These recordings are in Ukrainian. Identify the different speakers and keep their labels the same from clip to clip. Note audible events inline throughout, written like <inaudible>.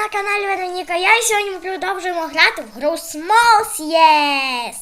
Speaker 1: на каналі Вероніка. Я і сьогодні ми продовжуємо грати в гру Small Yes.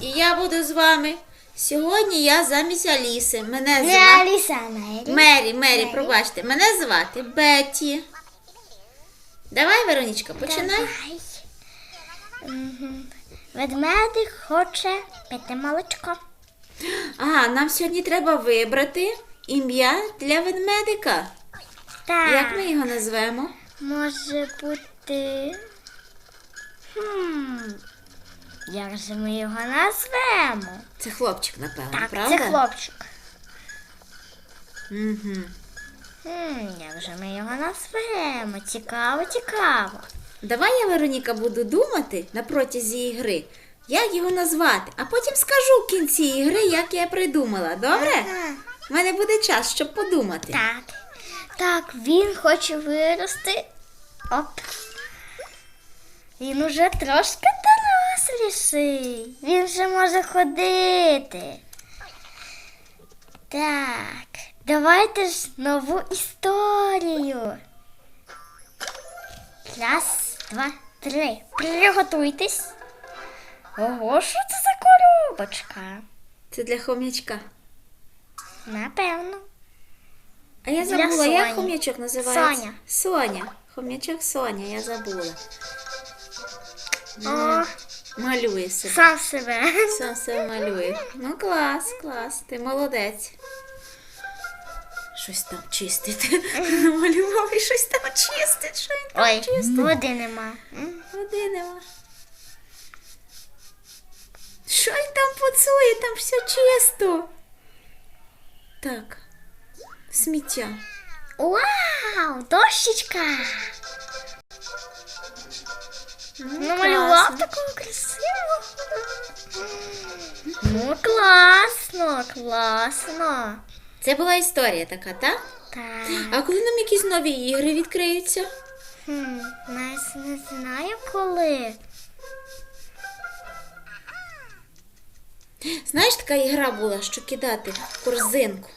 Speaker 2: І я буду з вами. Сьогодні я замість Аліси. Мене
Speaker 1: Не
Speaker 2: звати
Speaker 1: Аліса, а Мері.
Speaker 2: Мері, Мері, пробачте. Мене звати Бетті. Давай, Веронічка, починай.
Speaker 1: Давай. Мгм. Ведмедик хоче пити молочко.
Speaker 2: А, нам сьогодні треба вибрати ім'я для ведмедика.
Speaker 1: Так.
Speaker 2: Як ми його назвемо?
Speaker 1: Може бути. Хм. Як же ми його назвемо?
Speaker 2: Це хлопчик, напевно,
Speaker 1: Так,
Speaker 2: правда?
Speaker 1: це хлопчик.
Speaker 2: Угу.
Speaker 1: Хм, як же ми його назвемо? Цікаво, цікаво.
Speaker 2: Давай я, Вероніка, буду думати на протязі ігри, як його назвати, а потім скажу в кінці ігри, як я придумала. Добре?
Speaker 1: Ага.
Speaker 2: У мене буде час, щоб подумати.
Speaker 1: Так. Так, він хоче вирости. Оп. Він уже трошки доросліший. Він вже може ходити. Так, давайте ж нову історію. Раз, два, три. Приготуйтесь. Ого, що це за коробочка?
Speaker 2: Це для хом'ячка.
Speaker 1: Напевно.
Speaker 2: А я
Speaker 1: Для
Speaker 2: забула, як
Speaker 1: Соні.
Speaker 2: хом'ячок називається?
Speaker 1: Соня.
Speaker 2: Соня. Хом'ячок Соня, я забула.
Speaker 1: О,
Speaker 2: Малює себе.
Speaker 1: сам себе.
Speaker 2: Сам себе малює. Ну клас, клас, ти молодець. Щось там чистить. Малював і щось там чистить. Що він там
Speaker 1: Ой,
Speaker 2: чистить?
Speaker 1: води нема. М?
Speaker 2: Води нема. Що він там поцує? Там все чисто. Так. Сміття.
Speaker 1: Вау, дощечка.
Speaker 2: Ну,
Speaker 1: Намалював такого красивого. Ну, класно, класно.
Speaker 2: Це була історія така, так?
Speaker 1: Так.
Speaker 2: А коли нам якісь нові ігри відкриються?
Speaker 1: Хм, нас не знаю коли.
Speaker 2: Знаєш, така ігра була, що кидати в корзинку.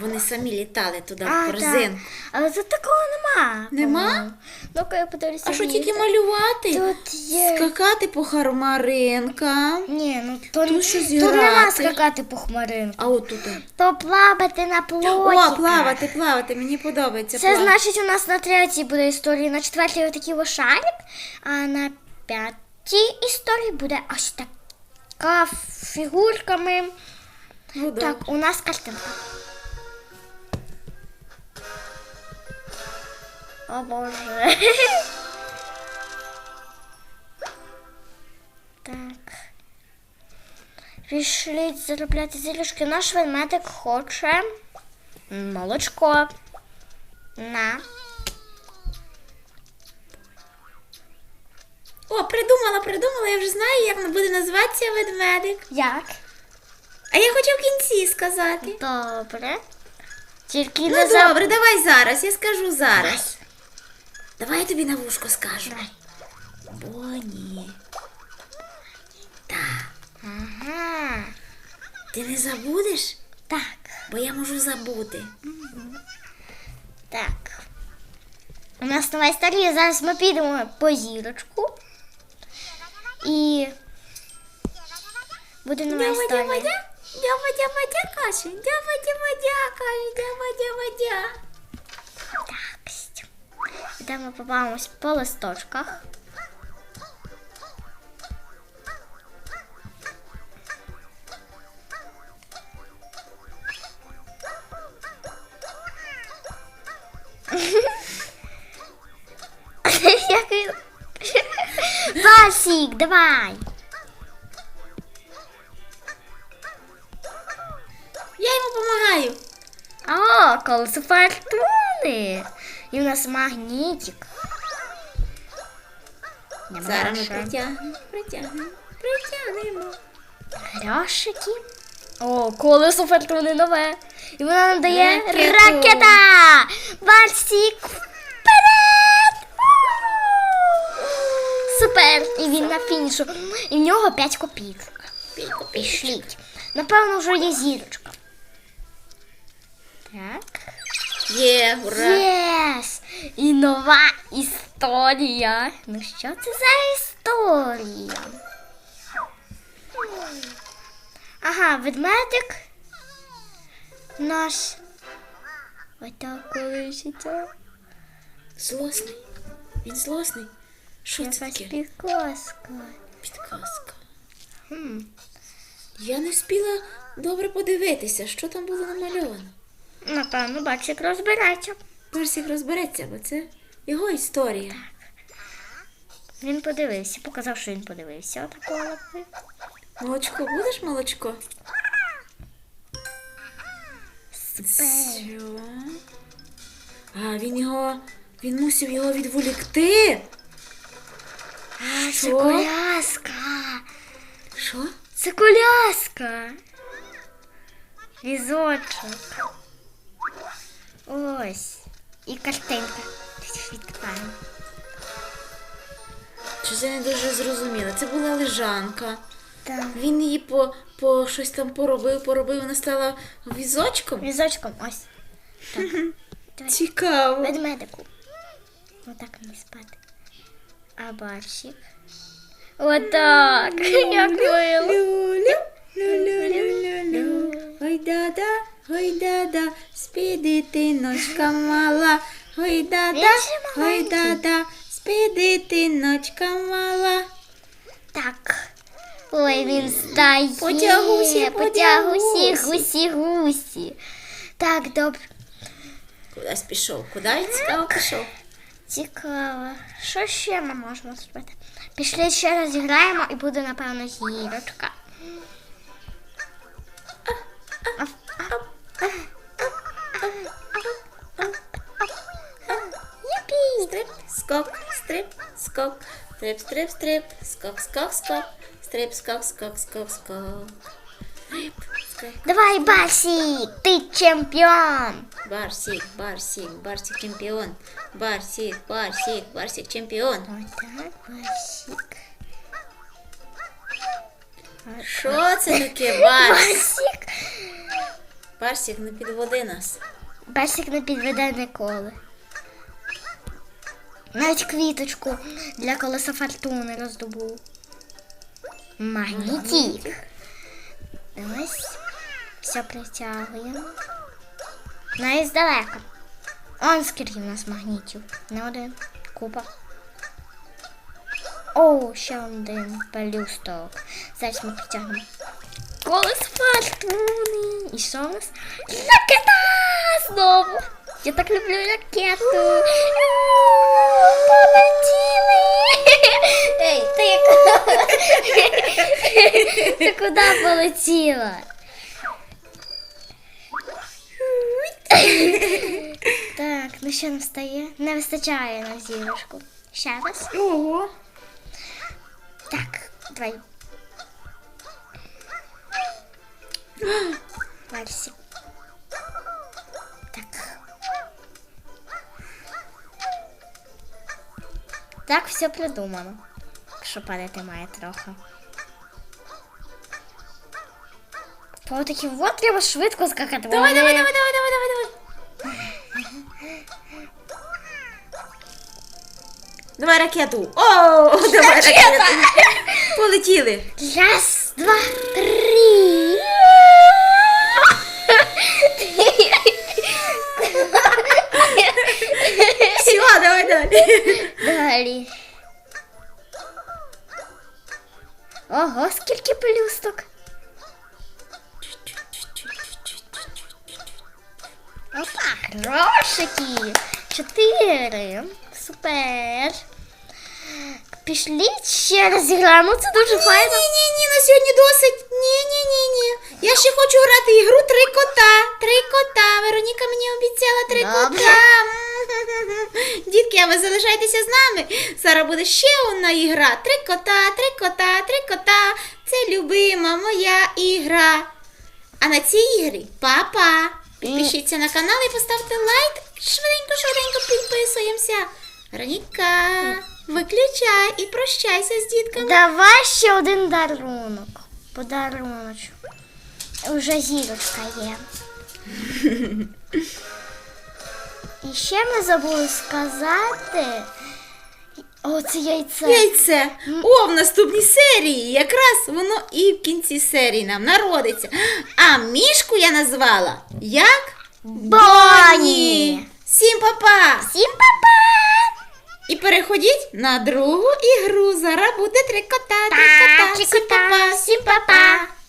Speaker 2: Вони самі літали туди в корзинку.
Speaker 1: так. Але тут такого нема.
Speaker 2: Нема?
Speaker 1: по-моєму. Ну-ка я подивлюся.
Speaker 2: А що тільки малювати?
Speaker 1: Тут є.
Speaker 2: Скакати по хармаринкам.
Speaker 1: Ні, ну то,
Speaker 2: Тут щось
Speaker 1: тут нема
Speaker 2: грати.
Speaker 1: скакати по хмаринку.
Speaker 2: А от тут.
Speaker 1: То плавати на плоті.
Speaker 2: О, плавати, плавати, мені подобається.
Speaker 1: Це
Speaker 2: плавати.
Speaker 1: значить, у нас на третій буде історія, на четвертій отакий ошарик, а на п'ятій історії буде ось така фігурками.
Speaker 2: Ну, да.
Speaker 1: Так, у нас картинка. О Боже. <laughs> Так. Пішліть заробляти зілюшки. Наш ведмедик хоче молочко. На.
Speaker 2: О, придумала, придумала, я вже знаю, як буде називатися ведмедик.
Speaker 1: Як?
Speaker 2: А я хочу в кінці сказати.
Speaker 1: Добре. Тільки
Speaker 2: Ну
Speaker 1: не забудь.
Speaker 2: добре, давай зараз, я скажу зараз. Давай я тобі на вушко скажу.
Speaker 1: Давай.
Speaker 2: Боні. Так.
Speaker 1: Ага.
Speaker 2: Ти не забудеш?
Speaker 1: Так.
Speaker 2: Бо я можу забути.
Speaker 1: Так. У нас нова історія. Зараз ми підемо по зірочку. І буде нова історія.
Speaker 2: дява, дя. Дява, дява, дя, каже. Дява, дява, дя, каже. Дява, дя.
Speaker 1: Так. Стю. Йдемо побавимось по листочках. <laughs> Як <laughs> Васік, давай.
Speaker 2: Я йому допомагаю.
Speaker 1: О, колесо фортуни. І у нас магнітик.
Speaker 2: Зараз ми притягнемо, притягнемо, притягнемо.
Speaker 1: Грошики. О, колесо фортуни нове. І вона нам дає
Speaker 2: Ракету.
Speaker 1: ракета. Вальсік вперед. Супер. І він на фінішу. І в нього 5 копійок. Пішліть. Напевно, вже є зірочка. Так.
Speaker 2: Є, ура.
Speaker 1: Єс! І нова історія. Ну що це за історія? Ага, ведмедик наш. Отак колишиться.
Speaker 2: Злосний. Він злосний. Що це таке?
Speaker 1: підказка.
Speaker 2: Підказка.
Speaker 1: Хм.
Speaker 2: Я не встигла добре подивитися, що там було намальовано.
Speaker 1: Напевно, бачик розбирається.
Speaker 2: Персик розбереться, бо це його історія.
Speaker 1: Він подивився, показав, що він подивився. Лапи.
Speaker 2: Молочко, будеш молочко?
Speaker 1: Супер.
Speaker 2: А, він його. Він мусив його відволікти.
Speaker 1: А, це коляска.
Speaker 2: Що?
Speaker 1: Це коляска. Візочок. Ось. І картинка. Відкриваємо.
Speaker 2: Чи це не дуже зрозуміло? Це була лежанка.
Speaker 1: Так.
Speaker 2: Він її по, по щось там поробив, поробив, вона стала візочком.
Speaker 1: Візочком ось. Так. Давай. <laughs>
Speaker 2: Цікаво.
Speaker 1: Ведмедику. Отак мені спати. А барсик. Отак. <laughs> Як мило.
Speaker 2: Лю-лю, лю-лю-лю-лю-лю. Ой да-да, ой да-да, спи дитиночка мала. Ой да-да, ой да-да, спи дитиночка мала.
Speaker 1: Так. Ой, він стає.
Speaker 2: Потягусі,
Speaker 1: потягусі,
Speaker 2: потягусі.
Speaker 1: гусі, гусі. Так, добре.
Speaker 2: Кудись пішов, куди він цікаво пішов?
Speaker 1: Цікаво. Що ще ми можемо зробити? Пішли ще раз зіграємо і буде, напевно, зірочка. Юпі!
Speaker 2: Стрип, скок, стрип, скок, стрип, стрип, стрип, скок, скок, скок, стрип, скок, скок, скок, скок. Стрип, скок.
Speaker 1: Давай, Басік, ти чемпіон!
Speaker 2: Барсик, Барсик, Барсик чемпіон. Барсик, Барсик, Барсик чемпіон.
Speaker 1: Отак, Басік.
Speaker 2: Що це таке, Барс? Барсик, не підводи нас.
Speaker 1: Басік не підведе ніколи. Навіть квіточку для колеса фортуни роздобув. Магнітик. Ось. Все притягуємо. Навіть здалека. Он скільки в нас магнітів. Не один. Купа. О, ще один пелюсток. Зараз ми притягнемо. Колес фортуни. І що у нас? Ракета! Знову. Я так люблю ракету. Полетіли. <laughs> Ей, ти куди? <laughs> Ти куди полетіла? Так, ну що нам стає? Не вистачає на зірочку. Ще раз.
Speaker 2: Ого.
Speaker 1: Так, давай. Вальсик. Так. Так, все придумано. Що падати має трохи. По таким вот треба швидко скакати.
Speaker 2: Давай, давай, давай, давай, давай, давай, давай. Давай ракету. О, давай ракету. Полетіли.
Speaker 1: Раз, два, три.
Speaker 2: Далі.
Speaker 1: Ого, скільки пелюсток. Опа, грошики. Чотири. Супер. Пішліть ще раз зіграємо. Це дуже
Speaker 2: Ні,
Speaker 1: файно.
Speaker 2: ні, ні, ні, на сьогодні досить. Ні, ні, ні, ні. Я ще хочу грати ігру три кота. Три кота. Вероніка мені обіцяла три
Speaker 1: Добре.
Speaker 2: кота. Дітки, а ви залишайтеся з нами. Зараз буде ще одна ігра. Три кота, три кота, три кота. Це любима моя ігра. А на цій ігрі па-па. Підпишіться на канал і поставте лайк. Швиденько, швиденько підписуємося. Вероніка, виключай і прощайся з дітками.
Speaker 1: Давай ще один дарунок. Подаруночок. Уже зірочка є. <laughs> І ще ми забули сказати, О, це яйце.
Speaker 2: Яйце. О, в наступній серії. Якраз воно і в кінці серії нам народиться. А мішку я назвала як
Speaker 1: Боні.
Speaker 2: Всім па-па!
Speaker 1: Всім па-па!
Speaker 2: І переходіть на другу ігру. Зараз буде три кота, три Всім па-па.
Speaker 1: всім па-па.